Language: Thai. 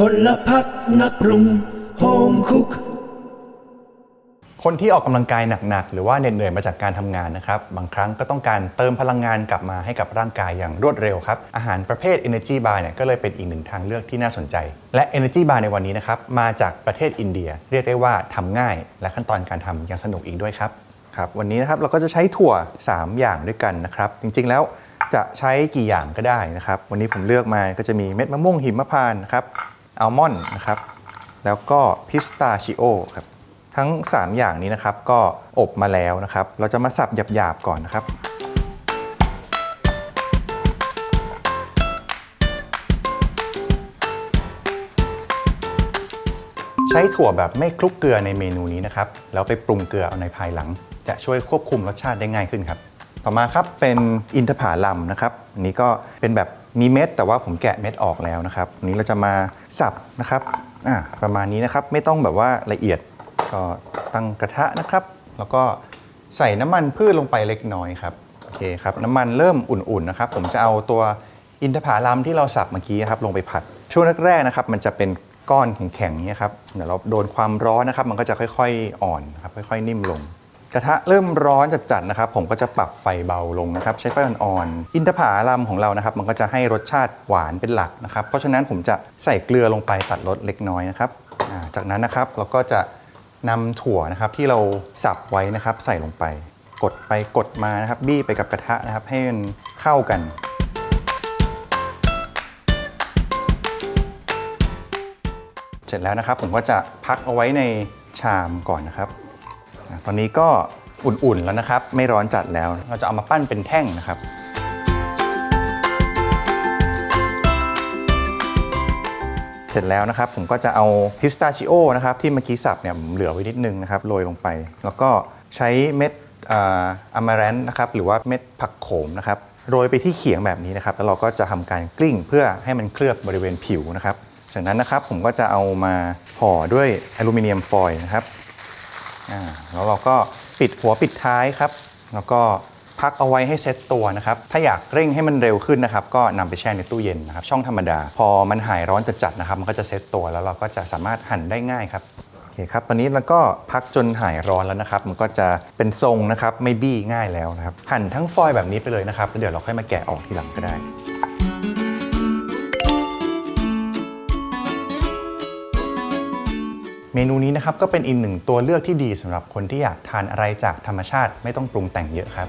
พลพักนักปรุงโฮมคุก คนที่ออกกำลังกายหนักๆ หรือว่าเหน็ดเหนื่อยมาจากการทำงานนะครับ บางครั้งก็ต้องการเติมพลังงานกลับมาให้กับร่างกายอย่างรวดเร็วครับ อาหารประเภท Energy Bar เนี่ยก็เลยเป็นอีกหนึ่งทางเลือกที่น่าสนใจ และ Energy Bar ในวันนี้นะครับ มาจากประเทศอินเดีย เรียกได้ว่าทำง่าย และขั้นตอนการทำยังสนุกอีกด้วยครับครับ วันนี้นะครับเราก็จะใช้ถั่ว 3 อย่างด้วยกันนะครับ จริงๆแล้วจะใช้กี่อย่างก็ได้นะครับ วันนี้ผมเลือกมาก็จะมีเม็ดมะม่วงหิมพานต์นะครับ อัลมอนด์นะครับแล้วก็พิสตาชิโอครับทั้ง 3 อย่างนี้นะครับก็อบมาแล้วนะครับ เราจะมาสับหยาบๆก่อนนะครับใช้ถั่วแบบไม่คลุกเกลือในเมนูนี้นะครับ แล้วไปปรุงเกลือเอาในภายหลัง จะช่วยควบคุมรสชาติได้ง่ายขึ้นครับ ต่อมาครับเป็นอินทผลัมนะครับอันนี้ก็เป็นแบบ มีเม็ดแต่ว่าผมแกะเม็ดออกแล้วนะครับนี้เราจะมาสับนะครับอ่าประมาณนี้นะครับไม่ต้องแบบว่าละเอียดก็ตั้งกระทะนะครับ แล้วก็ใส่น้ำมันพืชลงไปเล็กน้อยครับโอเคครับน้ำมันเริ่มอุ่นๆนะครับ ผมจะเอาตัวอินทผลัมที่เราสับเมื่อกี้ครับลงไปผัด ช่วงแรกๆนะครับ มันจะเป็นก้อนแข็งๆเนี่ยครับเดี๋ยวเราโดนความร้อนนะครับ มันก็จะค่อยๆอ่อนครับค่อยๆนิ่มลง กระทะเริ่มร้อนจัดๆนะครับ ผมก็จะปรับไฟเบาลงนะครับ ใช้ไฟอ่อนๆอินทผลัมของเรานะครับ มันก็จะให้รสชาติหวานเป็นหลักนะครับ เพราะฉะนั้นผมจะใส่เกลือลงไปตัดรสเล็กน้อยนะครับจากนั้นนะครับเราก็จะนำถั่วนะครับที่เราสับไว้นะครับ ใส่ลงไป กดไปกดมานะครับ บี้ไปกับกระทะนะครับ ให้มันเข้ากันเสร็จแล้วนะครับผมก็จะพักเอาไว้ในชามก่อนนะครับ ตอนนี้ก็อุ่นๆแล้วนะครับ ไม่ร้อนจัดแล้ว เราจะเอามาปั้นเป็นแท่งนะครับ เสร็จแล้วนะครับ ผมก็จะเอาพิสตาชิโอนะครับที่เมื่อกี้สับเนี่ยเหลือไว้นิดนึงนะครับโรยลงไป แล้วก็ใช้เม็ดอะมาแรนนะครับหรือว่าเม็ดผักโขมนะครับโรยไปที่เขียงแบบนี้นะครับ แล้วเราก็จะทำการกลิ้งเพื่อให้มันเคลือบบริเวณผิวนะครับจากนั้นนะครับผมก็จะเอามาห่อด้วยอลูมิเนียมฟอยล์นะครับ อ่าแล้วเราก็ปิดหัวปิดท้ายครับ แล้วก็พักเอาไว้ให้เซตตัวนะครับ ถ้าอยากเร่งให้มันเร็วขึ้นนะครับ ก็นำไปแช่ในตู้เย็นนะครับ ช่องธรรมดา พอมันหายร้อนจัดๆนะครับ มันก็จะเซตตัวแล้วเราก็จะสามารถหั่นได้ง่ายครับโอเคครับ ตอนนี้เราก็พักจนหายร้อนแล้วนะครับ มันก็จะเป็นทรงนะครับ ไม่บี้ง่ายแล้วนะครับ หั่นทั้งฟอยล์แบบนี้ไปเลยนะครับแล้วเดี๋ยวเราค่อยมาแกะออกทีหลังก็ได้ เมนูนี้นะครับก็เป็นอีกหนึ่งตัวเลือกที่ดีสำหรับคนที่อยากทานอะไรจากธรรมชาติไม่ต้องปรุงแต่งเยอะครับ